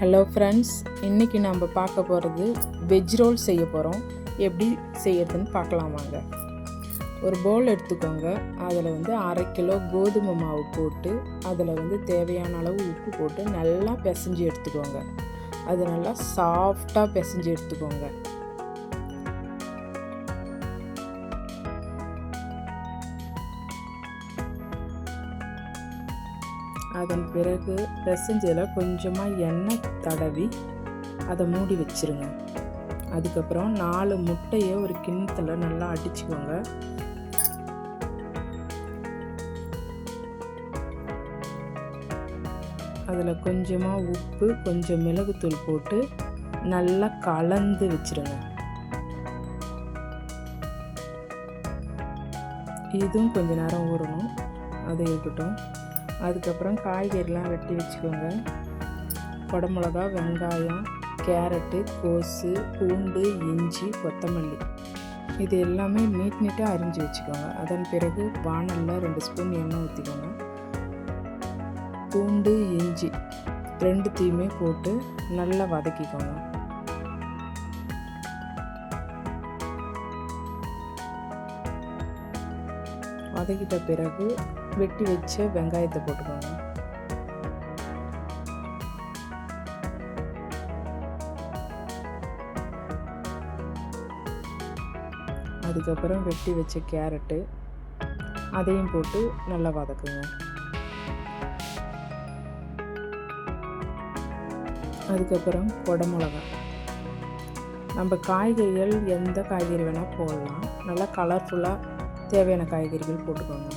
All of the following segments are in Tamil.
ஹலோ ஃப்ரெண்ட்ஸ் இன்றைக்கி நம்ம பார்க்க போகிறது வெஜ் ரோல் செய்ய போகிறோம் எப்படி செய்யறதுன்னு பார்க்கலாம் வாங்க. ஒரு பவுல் எடுத்துக்கோங்க. அதில் வந்து அரை கிலோ கோதுமை மாவு போட்டு அதில் வந்து தேவையான அளவு உப்பு போட்டு நல்லா பிசைஞ்சு எடுத்துக்கோங்க. அது நல்லா சாஃப்டாக பிசைஞ்சு எடுத்துக்கோங்க. அதன் பிறகு பிசைஞ்சதில் கொஞ்சமாக எண்ணெய் தடவி அதை மூடி வச்சிருங்க. அதுக்கப்புறம் நாலு முட்டையை ஒரு கிண்ணத்தில் நல்லா அடிச்சுக்கோங்க. அதில் கொஞ்சமாக உப்பு கொஞ்சம் மிளகுத்தூள் போட்டு நல்லா கலந்து வச்சுருங்க. இதுவும் கொஞ்ச நேரம் ஊறணும். அது இருக்கட்டும். அதுக்கப்புறம் காய்கறிலாம் வெட்டி வச்சுக்கோங்க. குடமிளகா வெங்காயம் கேரட்டு கோஸு பூண்டு இஞ்சி கொத்தமல்லி. இது எல்லாமே நீட் நீட்டாக அரிஞ்சு வச்சுக்கோங்க. அதன் பிறகு வானலில் ரெண்டு ஸ்பூன் எண்ணெய் ஊற்றிக்கோங்க பூண்டு இஞ்சி ரெண்டுத்தையுமே போட்டு நல்லா வதக்கிக்கோங்க. வதக்கிட்ட பிறகு வெட்டி வச்ச வெங்காயத்தை போட்டுக்கோங்க. அதுக்கப்புறம் வெட்டி வச்ச கேரட்டு அதையும் போட்டு நல்லா வதக்குங்க. அதுக்கப்புறம் குடமிளகா. நம்ம காய்கறிகள் எந்த காய்கறி வேணால் போடலாம். நல்லா கலர்ஃபுல்லாக தேவையான காய்கறிகள் போட்டுக்கோங்க.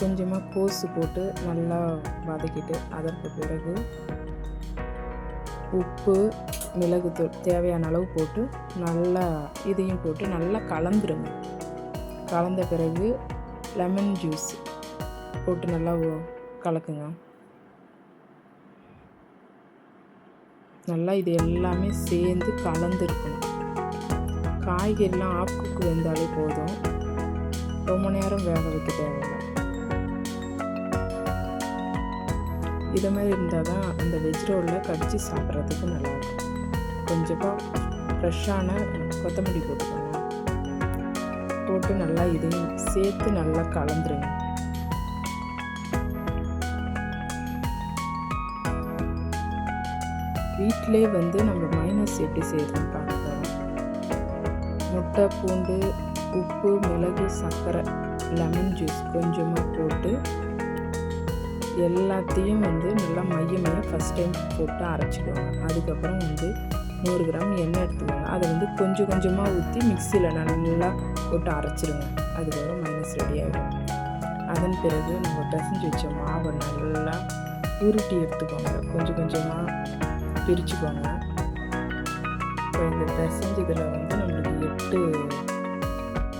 கொஞ்சமாக கோஸு போட்டு நல்லா வதக்கிட்டு அதற்கு பிறகு உப்பு மிளகுத்தூள் தேவையான அளவு போட்டு நல்லா இதையும் போட்டு நல்லா கலந்துருங்க. கலந்த பிறகு லெமன் ஜூஸ் போட்டு நல்லா கலக்குங்க. நல்லா இது எல்லாமே சேர்ந்து கலந்துருக்கணும். காய்கறிலாம் ஆஃப் குக் வெந்தாலே போதும். ரொம்ப நேரம் வேக வைக்க தேவையில்லை. இதை மாதிரி இருந்தால் தான் அந்த வெஜ் ரோலில் கடிச்சு சாப்பிட்றதுக்கு நல்லாயிருக்கும். கொஞ்சமாக ஃப்ரெஷ்ஷான கொத்தமல்லி போட்டுக்கோங்க. போட்டு நல்லா இதையும் சேர்த்து நல்லா கலந்துருங்க. வீட்டிலே வந்து நம்ம மைனஸ் எப்படி செய்யறதுன்னு பார்க்கலாம் முட்டை பூண்டு உப்பு மிளகு சர்க்கரை லெமன் ஜூஸ் கொஞ்சமாக போட்டு எல்லாத்தையும் வந்து நல்லா மையமாக ஃபஸ்ட் டைம் போட்டு அரைச்சிக்கோங்க. அதுக்கப்புறம் வந்து நூறு கிராம் எண்ணெய் எடுத்துக்கோங்க. அதை வந்து கொஞ்சம் கொஞ்சமாக ஊற்றி மிக்சியில் நல்லா போட்டு அரைச்சிருங்க. அதுக்கப்புறம் மைனஸ் ரெடி ஆகிடும் அதன் பிறகு நம்ம பிசைஞ்சு வச்ச மாவை நல்லா உருட்டி எடுத்துக்கோங்க. கொஞ்சம் கொஞ்சமாக பிரிச்சுக்கோங்க. இப்போ இந்த பிசைஞ்சதில் வந்து எட்டு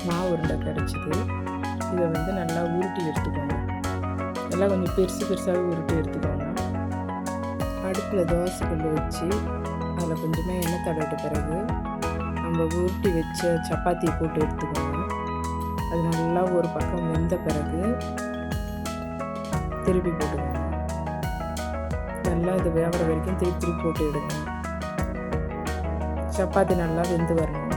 மாவு உருண்டை கிடச்சிது இதை வந்து நல்லா உருட்டி எடுத்துக்கோங்க. நல்லா கொஞ்சம் பெருசு பெருசாக உருட்டி எடுத்துக்கோங்க. அடுப்பில் தோசை கல் வச்சு அதில் கொஞ்சமாக எண்ணெய் தடவிட்ட பிறகு நம்ம உருட்டி வச்ச சப்பாத்தியை போட்டு எடுத்துக்கோங்க. அது நல்லா ஒரு பக்கம் வெந்த பிறகு திருப்பி போட்டுக்கோங்க. நல்லா இது வேகிற வரைக்கும் திருப்பி திருப்பி போட்டு எடுங்க. சப்பாத்தி நல்லா வெந்து வரணும்.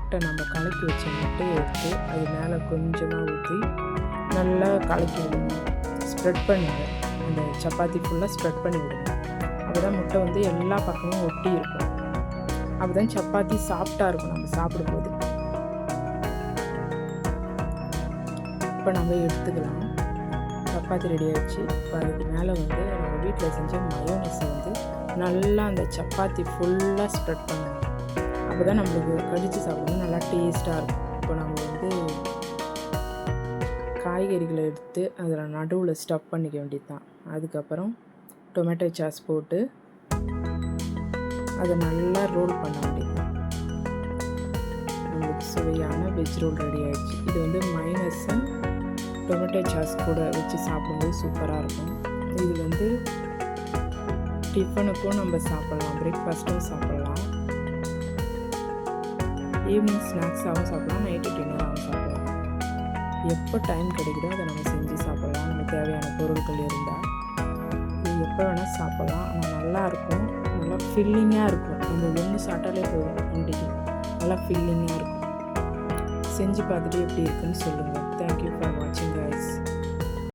முட்டை நம்ம கலக்கி வச்ச முட்டையை எடுத்து அது மேலே கொஞ்சமாக ஊற்றி நல்லா கலக்கி விடுங்க. ஸ்ப்ரெட் பண்ணுங்க. அந்த சப்பாத்தி ஃபுல்லாக ஸ்ப்ரெட் பண்ணி விடுங்க. அப்போ தான் முட்டை வந்து எல்லா பக்கமும் ஒட்டி இருக்கும். அப்போ தான் சப்பாத்தி சாஃப்டாக இருக்கும் நம்ம சாப்பிடும்போது. இப்போ நம்ம எடுத்துக்கலாம். சப்பாத்தி ரெடி ஆகிடுச்சு இப்போ அதுக்கு மேலே வந்து நம்ம வீட்டில் செஞ்ச மயோனிஸை வந்து நல்லா அந்த சப்பாத்தி ஃபுல்லாக ஸ்ப்ரெட் பண்ணுங்க. அப்போ தான் நம்மளுக்கு கடித்து சாப்பிடணும். நல்லா டேஸ்ட்டாக இருக்கும். இப்போ நம்ம வந்து காய்கறிகளை எடுத்து அதில் நடுவில் ஸ்டப் பண்ணிக்க வேண்டியது தான் அதுக்கப்புறம் டொமேட்டோ சாஸ் போட்டு அதை நல்லா ரோல் பண்ண வேண்டியது நம்மளுக்கு சுவையான வெஜ் ரோல் ரெடி ஆகிடுச்சு இது வந்து மைனஸு டொமேட்டோ சாஸ் கூட வச்சு சாப்பிடும்போது சூப்பராக இருக்கும். இது வந்து டிஃபனுக்கும் நம்ம சாப்பிட்லாம். பிரேக்ஃபாஸ்ட்டும் சாப்பிட்லாம். ஈவினிங் ஸ்நாக்ஸாகவும் சாப்பிடலாம் நைட்டு டின்னராகவும் சாப்பிடலாம். எப்போ டைம் கிடைக்குதோ அதை நம்ம செஞ்சு சாப்பிடலாம். நமக்கு தேவையான பொருட்கள் இருந்தால் இது எப்போ வேணால் சாப்பிடலாம். ஆனால் நல்லாயிருக்கும் நல்லா ஃபில்லிங்காக இருக்கும். நம்ம ஒன்று சாப்பிட்டாலே போதும். வண்டிக்கு நல்லா ஃபில்லிங்காக இருக்கும். செஞ்சு பார்த்துட்டு எப்படி இருக்குன்னு சொல்லுங்கள் தேங்க்யூ ஃபார் வாட்சிங்